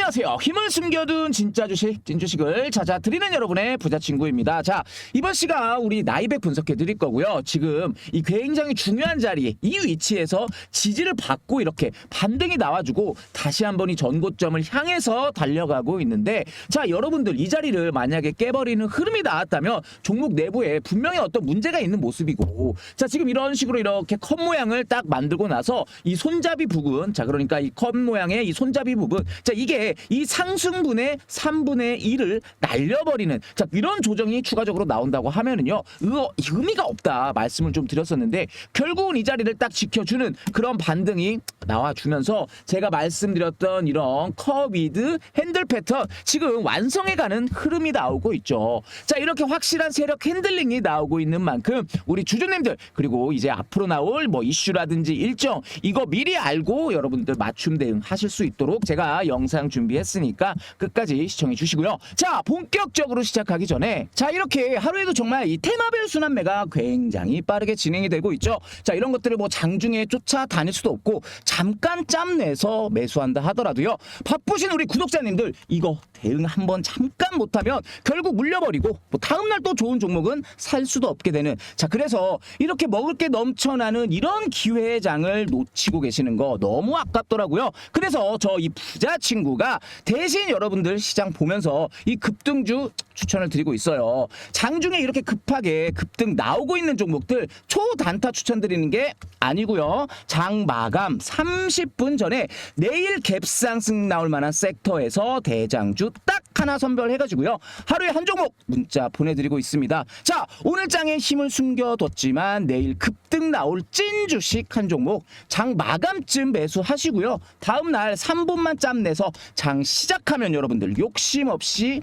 안녕하세요. 힘을 숨겨둔 진짜 주식, 찐주식을 찾아드리는 여러분의 부자 친구입니다. 자, 이번 시간 우리 나이백 분석해 드릴 거고요. 지금 이 굉장히 중요한 자리, 이 위치에서 지지를 받고 이렇게 반등이 나와주고 다시 한번 이 전고점을 향해서 달려가고 있는데 자, 여러분들 이 자리를 만약에 깨버리는 흐름이 나왔다면 종목 내부에 분명히 어떤 문제가 있는 모습이고 자, 지금 이런 식으로 이렇게 컵 모양을 딱 만들고 나서 이 손잡이 부분, 자, 그러니까 이 컵 모양의 이 손잡이 부분, 자, 이게 이 상승분의 3분의 1을 날려버리는 자 이런 조정이 추가적으로 나온다고 하면은요 의미가 없다 말씀을 좀 드렸었는데 결국은 이 자리를 딱 지켜주는 그런 반등이 나와주면서 제가 말씀드렸던 이런 커비드 핸들 패턴 지금 완성해가는 흐름이 나오고 있죠. 자 이렇게 확실한 세력 핸들링이 나오고 있는 만큼 우리 주주님들 그리고 이제 앞으로 나올 뭐 이슈라든지 일정 이거 미리 알고 여러분들 맞춤 대응 하실 수 있도록 제가 영상 준 비했으니까 끝까지 시청해 주시고요. 자, 본격적으로 시작하기 전에 자, 이렇게 하루에도 정말 이 테마별 순환매가 굉장히 빠르게 진행이 되고 있죠. 자, 이런 것들을 뭐 장중에 쫓아다닐 수도 없고 잠깐 짬 내서 매수한다 하더라도요. 바쁘신 우리 구독자님들 이거 대응 한 번 잠깐 못하면 결국 물려버리고 뭐 다음 날 또 좋은 종목은 살 수도 없게 되는 자, 그래서 이렇게 먹을 게 넘쳐나는 이런 기회의 장을 놓치고 계시는 거 너무 아깝더라고요. 그래서 저 이 부자 친구가 대신 여러분들 시장 보면서 이 급등주 추천을 드리고 있어요. 장중에 이렇게 급하게 급등 나오고 있는 종목들 초단타 추천드리는 게 아니고요. 장 마감 30분 전에 내일 갭상승 나올 만한 섹터에서 대장주 딱 하나 선별해가지고요. 하루에 한 종목 문자 보내드리고 있습니다. 자, 오늘 장에 힘을 숨겨뒀지만 내일 급등 나올 찐 주식 한 종목 장 마감쯤 매수하시고요. 다음 날 3분만 짬 내서 장 시작하면 여러분들 욕심 없이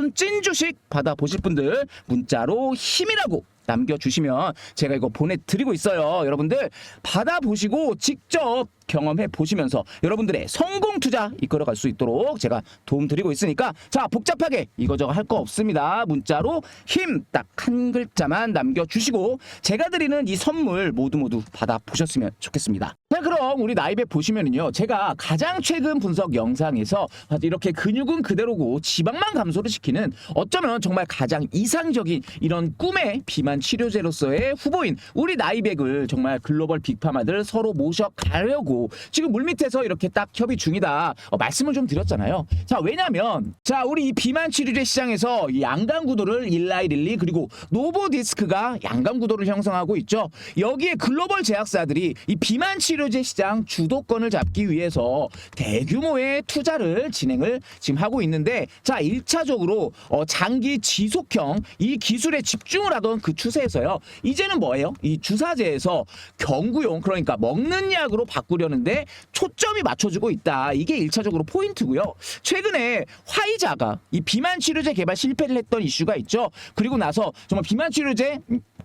순 찐 주식 받아 보실 분들 문자로 힘이라고 남겨주시면 제가 이거 보내드리고 있어요. 여러분들 받아보시고 직접 경험해 보시면서 여러분들의 성공 투자 이끌어갈 수 있도록 제가 도움 드리고 있으니까 자 복잡하게 이거저거 할 거 없습니다. 문자로 힘 딱 한 글자만 남겨주시고 제가 드리는 이 선물 모두 모두 받아보셨으면 좋겠습니다. 자 그럼 우리 나이백 보시면은요 제가 가장 최근 분석 영상에서 이렇게 근육은 그대로고 지방만 감소를 시키는 어쩌면 정말 가장 이상적인 이런 꿈의 비만 치료제로서의 후보인 우리 나이백을 정말 글로벌 빅파마들 서로 모셔가려고 지금 물밑에서 이렇게 딱 협의 중이다 어, 말씀을 좀 드렸잖아요. 자 왜냐면 자 우리 이 비만 치료제 시장에서 이 양강 구도를 일라이릴리 그리고 노보디스크가 양강 구도를 형성하고 있죠. 여기에 글로벌 제약사들이 이 비만 치료 제 시장 주도권을 잡기 위해서 대규모의 투자를 진행을 지금 하고 있는데 자 1차적으로 어, 장기 지속형 이 기술에 집중을 하던 그 추세에서요. 이제는 뭐예요? 이 주사제에서 경구용 그러니까 먹는 약으로 바꾸려는데 초점이 맞춰지고 있다. 이게 1차적으로 포인트고요. 최근에 화이자가 이 비만 치료제 개발 실패를 했던 이슈가 있죠. 그리고 나서 정말 비만 치료제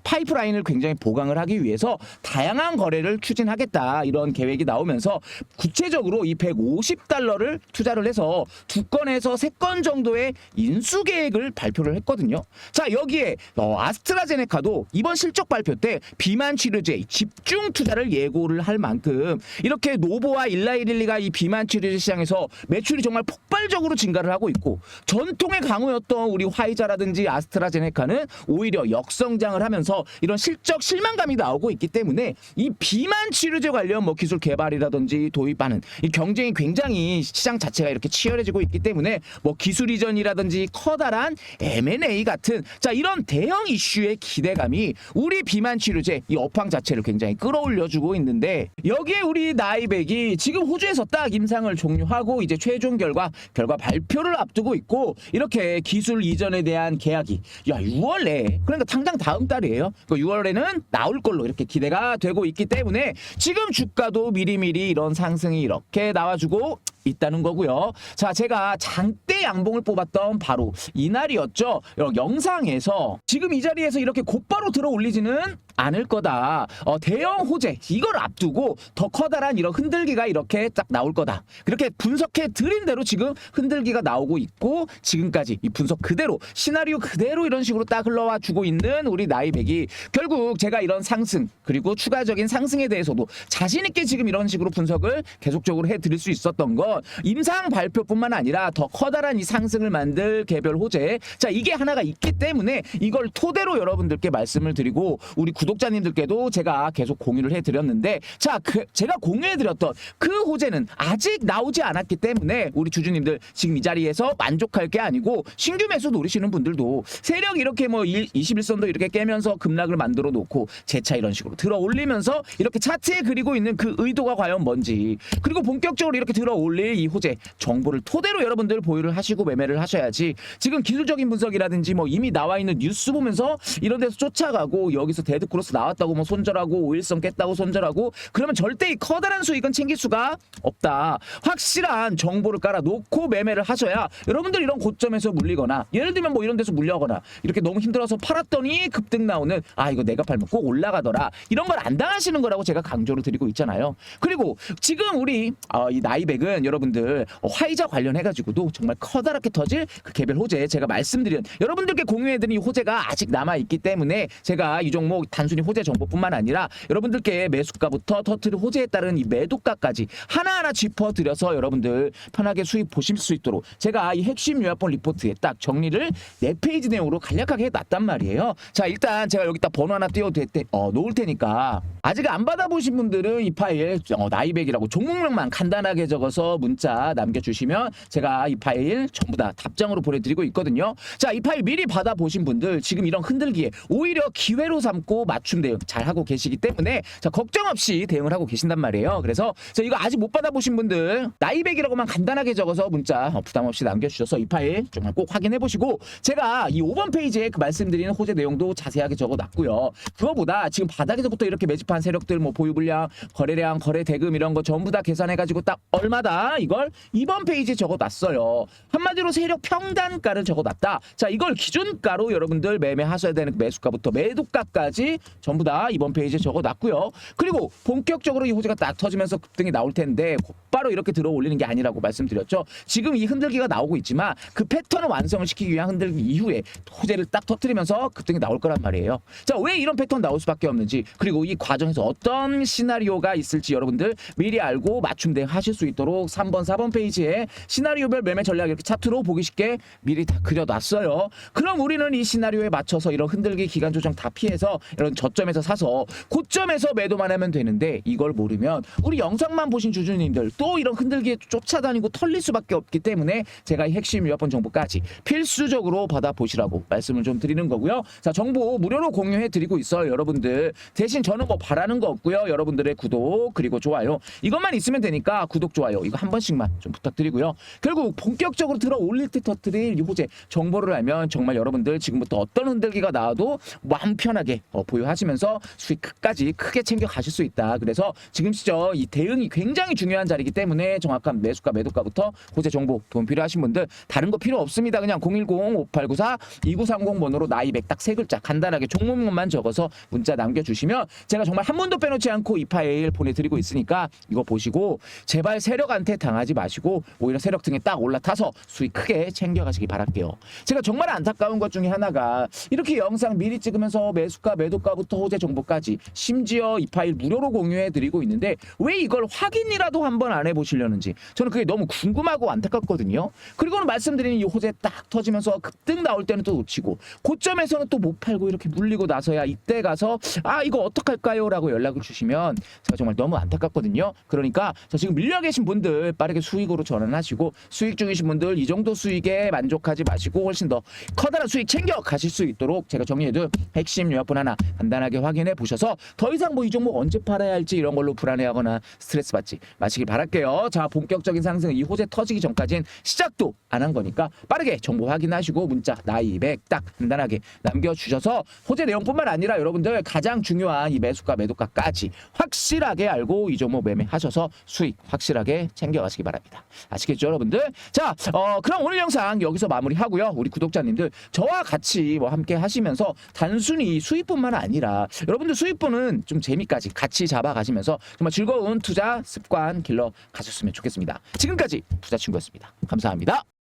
파이프라인을 굉장히 보강을 하기 위해서 다양한 거래를 추진하겠다 이런 계획이 나오면서 구체적으로 이 150달러를 투자를 해서 두 건에서 세 건 정도의 인수 계획을 발표를 했거든요. 자 여기에 어, 아스트라제네카도 이번 실적 발표 때 비만 치료제 집중 투자를 예고를 할 만큼 이렇게 노보와 일라이릴리가 이 비만 치료제 시장에서 매출이 정말 폭발적으로 증가를 하고 있고 전통의 강호였던 우리 화이자라든지 아스트라제네카는 오히려 역성장을 하면서 이런 실적 실망감이 나오고 있기 때문에 이 비만 치료제 관련 뭐 기술 개발이라든지 도입하는 이 경쟁이 굉장히 시장 자체가 이렇게 치열해지고 있기 때문에 뭐 기술 이전이라든지 커다란 M&A 같은 자 이런 대형 이슈의 기대감이 우리 비만 치료제 이 업황 자체를 굉장히 끌어올려주고 있는데 여기에 우리 나이백이 지금 호주에서 딱 임상을 종료하고 이제 최종 결과 결과 발표를 앞두고 있고 이렇게 기술 이전에 대한 계약이 야 6월 내에 그러니까 당장 다음 달 이에요. 그 6월에는 나올 걸로 이렇게 기대가 되고 있기 때문에 지금 주가도 미리미리 이런 상승이 이렇게 나와주고 있다는 거고요. 자, 제가 장대 양봉을 뽑았던 바로 이날이었죠. 여- 영상에서 지금 이 자리에서 이렇게 곧바로 들어 올리지는 않을 거다. 어, 대형 호재 이걸 앞두고 더 커다란 이런 흔들기가 이렇게 딱 나올 거다. 그렇게 분석해 드린 대로 지금 흔들기가 나오고 있고 지금까지 이 분석 그대로 시나리오 그대로 이런 식으로 딱 흘러와 주고 있는 우리 나이백이 결국 제가 이런 상승 그리고 추가적인 상승에 대해서도 자신 있게 지금 이런 식으로 분석을 계속적으로 해 드릴 수 있었던 건 임상 발표뿐만 아니라 더 커다란 이 상승을 만들 개별 호재. 자 이게 하나가 있기 때문에 이걸 토대로 여러분들께 말씀을 드리고 우리 구독자님들께도 제가 계속 공유를 해드렸는데 자 그, 제가 공유해드렸던 그 호재는 아직 나오지 않았기 때문에 우리 주주님들 지금 이 자리에서 만족할 게 아니고 신규 매수 노리시는 분들도 세력 이렇게 뭐 21선도 이렇게 깨면서 급락을 만들어 놓고 재차 이런 식으로 들어 올리면서 이렇게 차트에 그리고 있는 그 의도가 과연 뭔지 그리고 본격적으로 이렇게 들어 올 릴이 호재 정보를 토대로 여러분들 보유를 하시고 매매를 하셔야지 지금 기술적인 분석이라든지 뭐 이미 나와 있는 뉴스 보면서 이런 데서 쫓아가고 여기서 데드 크로스 나왔다고 뭐 손절하고 오일선 깼다고 손절하고 그러면 절대 이 커다란 수익은 챙길 수가 없다. 확실한 정보를 깔아 놓고 매매를 하셔야 여러분들 이런 고점에서 물리거나 예를 들면 뭐 이런 데서 물려거나 이렇게 너무 힘들어서 팔았더니 급등 나오는 아 이거 내가 팔면 꼭 올라가더라 이런 걸 안 당하시는 거라고 제가 강조를 드리고 있잖아요. 그리고 지금 우리 어, 이 나이백은 여러분들 어, 화이자 관련해 가지고도 정말 커다랗게 터질 그 개별 호재 제가 말씀드린 여러분들께 공유해드린 이 호재가 아직 남아 있기 때문에 제가 이 종목 단순히 호재 정보뿐만 아니라 여러분들께 매수가부터 터트릴 호재에 따른 이 매도가까지 하나하나 짚어드려서 여러분들 편하게 수익 보실 수 있도록 제가 이 핵심 요약본 리포트에 딱 정리를 네 페이지 내용으로 간략하게 해놨단 말이에요. 자 일단 제가 여기다 번호 하나 띄워 어, 놓을 테니까 아직 안 받아보신 분들은 이 파일 어, 나이백이라고 종목명만 간단하게 적어서 문자 남겨주시면 제가 이 파일 전부 다 답장으로 보내드리고 있거든요. 자 이 파일 미리 받아보신 분들 지금 이런 흔들기에 오히려 기회로 삼고 맞춤 대응 잘 하고 계시기 때문에 자 걱정 없이 대응을 하고 계신단 말이에요. 그래서 자 이거 아직 못 받아보신 분들 나이백이라고만 간단하게 적어서 문자 어, 부담 없이 남겨주셔서 이 파일 정말 꼭 확인해 보시고 제가 이 5번 페이지에 그 말씀드리는 호재 내용도 자세하게 적어놨고요. 그거보다 지금 바닥에서부터 이렇게 매집한 세력들 뭐 보유 물량, 거래량, 거래 대금 이런 거 전부 다 계산해가지고 딱 얼마다 이걸 2번 페이지에 적어놨어요. 한마디로 세력 평단가를 적어놨다. 자 이걸 기준가로 여러분들 매매 하셔야 되는 매수가부터 매도가까지 전부 다 이번 페이지에 적어놨고요. 그리고 본격적으로 이 호재가 딱 터지면서 급등이 나올 텐데 곧바로 이렇게 들어 올리는 게 아니라고 말씀드렸죠. 지금 이 흔들기가 나오고 있지만 그 패턴을 완성을 시키기 위한 흔들기 이후에 호재를 딱 터트리면서 급등이 나올 거란 말이에요. 자, 왜 이런 패턴 나올 수밖에 없는지 그리고 이 과정에서 어떤 시나리오가 있을지 여러분들 미리 알고 맞춤 대응하실 수 있도록 3번, 4번 페이지에 시나리오별 매매 전략 이렇게 차트로 보기 쉽게 미리 다 그려놨어요. 그럼 우리는 이 시나리오에 맞춰서 이런 흔들기 기간 조정 다 피해서 이런 저점에서 사서 고점에서 매도만 하면 되는데 이걸 모르면 우리 영상만 보신 주주님들 또 이런 흔들기에 쫓아다니고 털릴 수밖에 없기 때문에 제가 이 핵심 유학번 정보까지 필수적으로 받아보시라고 말씀을 좀 드리는 거고요. 자, 정보 무료로 공유해 드리고 있어요, 여러분들. 대신 저는 뭐 바라는 거 없고요. 여러분들의 구독 그리고 좋아요 이것만 있으면 되니까 구독 좋아요 이거 한 번씩만 좀 부탁드리고요. 결국 본격적으로 들어 올릴 때이 호재 정보를 알면 정말 여러분들 지금부터 어떤 흔들기가 나와도 마음 편하게 어, 보유하시면서 수익 끝까지 크게 챙겨 가실 수 있다. 그래서 지금 시점 이 대응이 굉장히 중요한 자리이기 때문에 정확한 매수가 매도가부터 호재 정보 도움 필요하신 분들 다른 거 필요 없습니다. 그냥 010-5894-2930 번호로 나이백 딱세 글자 간단하게 종목만 적어서 문자 남겨주시면 제가 정말 한 번도 빼놓지 않고 이 파일 보내드리고 있으니까 이거 보시고 제발 세력한테 당하지 마시고 오히려 세력 등에 딱 올라타서 수익 크게 챙겨가시기 바랄게요. 제가 정말 안타까운 것 중에 하나가 이렇게 영상 미리 찍으면서 매수가 매도가부터 호재 정보까지 심지어 이 파일 무료로 공유해 드리고 있는데 왜 이걸 확인이라도 한번 안 해보시려는지 저는 그게 너무 궁금하고 안타깝거든요. 그리고는 말씀드리는 이 호재 딱 터지면서 급등 나올 때는 또 놓치고 고점에서는 또 못 팔고 이렇게 물리고 나서야 이때 가서 아 이거 어떡할까요? 라고 연락을 주시면 제가 정말 너무 안타깝거든요. 그러니까 저 지금 밀려 계신 분들 빠르게 수익으로 전환하시고 수익 중이신 분들 이 정도 수익에 만족하지 마시고 훨씬 더 커다란 수익 챙겨 가실 수 있도록 제가 정리해둔 핵심 요약본 하나 간단하게 확인해 보셔서 더 이상 뭐 이 종목 언제 팔아야 할지 이런 걸로 불안해하거나 스트레스 받지 마시길 바랄게요. 자 본격적인 상승 이 호재 터지기 전까지는 시작도 안 한 거니까 빠르게 정보 확인하시고 문자 나이백 딱 간단하게 남겨주셔서 호재 내용뿐만 아니라 여러분들 가장 중요한 이 매수가 매도가까지 확실하게 알고 이 종목 매매하셔서 수익 확실하게 챙겨 챙겨가시기 바랍니다. 아시겠죠, 여러분들? 자, 어, 그럼 오늘 영상 여기서 마무리하고요. 우리 구독자님들 저와 같이 뭐 함께 하시면서 단순히 수익뿐만 아니라 여러분들 수익분은 좀 재미까지 같이 잡아가시면서 정말 즐거운 투자 습관 길러 가셨으면 좋겠습니다. 지금까지 부자 친구였습니다. 감사합니다.